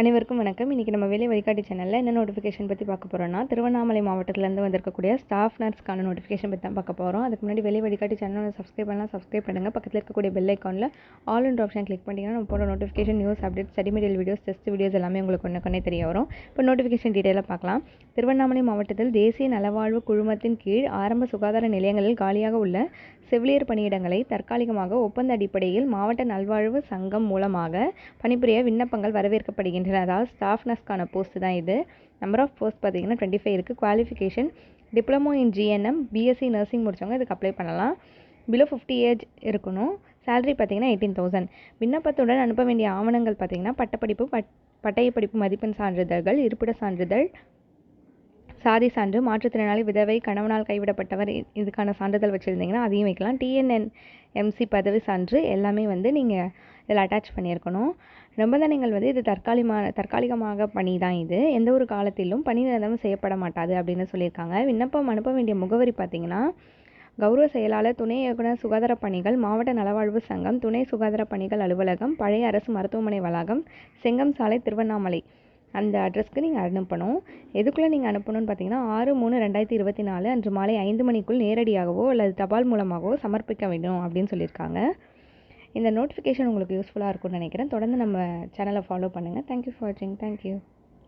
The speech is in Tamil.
அனைவருக்கும் வணக்கம். இன்றைக்கி நம்ம வேலை வழிகாட்டி சேனலில் என்ன நோட்டிஃபிகேஷன் பற்றி பார்க்க போகிறோம்னா திருவண்ணாமலை மாவட்டத்திலேருந்து வந்திருக்கக்கூடிய ஸ்டாஃப் நர்ஸ்க்கான நோட்டிஃபிகேஷன் பற்றி தான் பார்க்க போகிறோம் அதுக்கு முன்னாடி வேலை வழிகாட்டி சேனலை சப்ஸ்கிரைப் பண்ணலாம். சப்ஸ்கிரைப் பண்ணுங்கள் பக்கத்தில் இருக்கக்கூடிய பெல் ஐக்கானில் ஆல் இன் ஆப்ஷன் கிளிக் பண்ணிங்கன்னா நம்ம போகிற notification news update study material videos test videos எல்லாமே உங்களுக்கு ஒன்று கொண்டே தெரிய வரும். இப்போ நோட்டிஃபிகேஷன் டீட்டெயிலாக பார்க்கலாம். திருவண்ணாமலை மாவட்டத்தில் தேசிய நலவாழ்வு குழுமத்தின் கீழ் ஆரம்ப சுகாதார நிலையங்களில் காலியாக உள்ள செவிலியர் பணியிடங்களை தற்காலிகமாக ஒப்பந்த அடிப்படையில் மாவட்ட நல்வாழ்வு சங்கம் மூலமாக பணிபுரிய விண்ணப்பங்கள் வரவேற்கப்படுகின்றன. அதாவது ஸ்டாஃப் நர்ஸ்க்கான போஸ்ட் தான் இது. நம்பர் ஆஃப் போஸ்ட் பார்த்தீங்கன்னா டுவெண்ட்டி ஃபைவ் இருக்குது qualification diploma in GNM BSc nursing முடித்தவங்க இதுக்கு அப்ளை பண்ணலாம். பிலோ ஃபிஃப்டி ஏஜ் இருக்கணும். சேலரி பார்த்தீங்கன்னா எயிட்டீன் தௌசண்ட் விண்ணப்பத்துடன் அனுப்ப வேண்டிய ஆவணங்கள் பார்த்தீங்கன்னா பட்டப்படிப்பு பட் பட்டயப்படிப்பு மதிப்பெண் சான்றிதழ்கள் இருப்பிட சான்றிதழ் சாதி சான்று மாற்றுத்திறனாளி விதவை கணவனால் கைவிடப்பட்டவர் இதுக்கான சான்றிதழ் வச்சுருந்தீங்கன்னா அதையும் வைக்கலாம். டிஎன்என் எம்சி பதவி சான்று எல்லாமே வந்து நீங்கள் இதில் அட்டாச் பண்ணியிருக்கணும். ரொம்ப தான் நீங்கள் வந்து இது தற்காலிகமான தற்காலிகமாக பணி தான் இது. எந்த ஒரு காலத்திலும் பணி நிரந்தரம் செய்யப்பட மாட்டாது அப்படின்னு சொல்லியிருக்காங்க. விண்ணப்பம் அனுப்ப வேண்டிய முகவரி பார்த்தீங்கன்னா கௌரவ செயலாளர் துணை இயக்குனர் சுகாதார பணிகள் மாவட்ட நலவாழ்வு சங்கம் துணை சுகாதார பணிகள் அலுவலகம் பழைய அரசு மருத்துவமனை வளாகம் செங்கம் சாலை திருவண்ணாமலை. அந்த அட்ரஸ்க்கு நீங்கள் அனுப்பணும். எதுக்குள்ளே நீங்கள் அனுப்பணும்னு பார்த்தீங்கன்னா ஆறு மூணு ரெண்டாயிரத்தி இருபத்தி நாலு அன்று மாலை ஐந்து மணிக்குள் நேரடியாகவோ அல்லது தபால் மூலமாகவோ சமர்ப்பிக்க வேண்டும் அப்படின்னு சொல்லியிருக்காங்க. இந்த நோட்டிஃபிகேஷன் உங்களுக்கு யூஸ்ஃபுல்லாக இருக்கும்னு நினைக்கிறேன். தொடர்ந்து நம்ம சேனலை ஃபாலோ பண்ணுங்கள் தேங்க்யூ ஃபார் வாட்சிங் தேங்க்யூ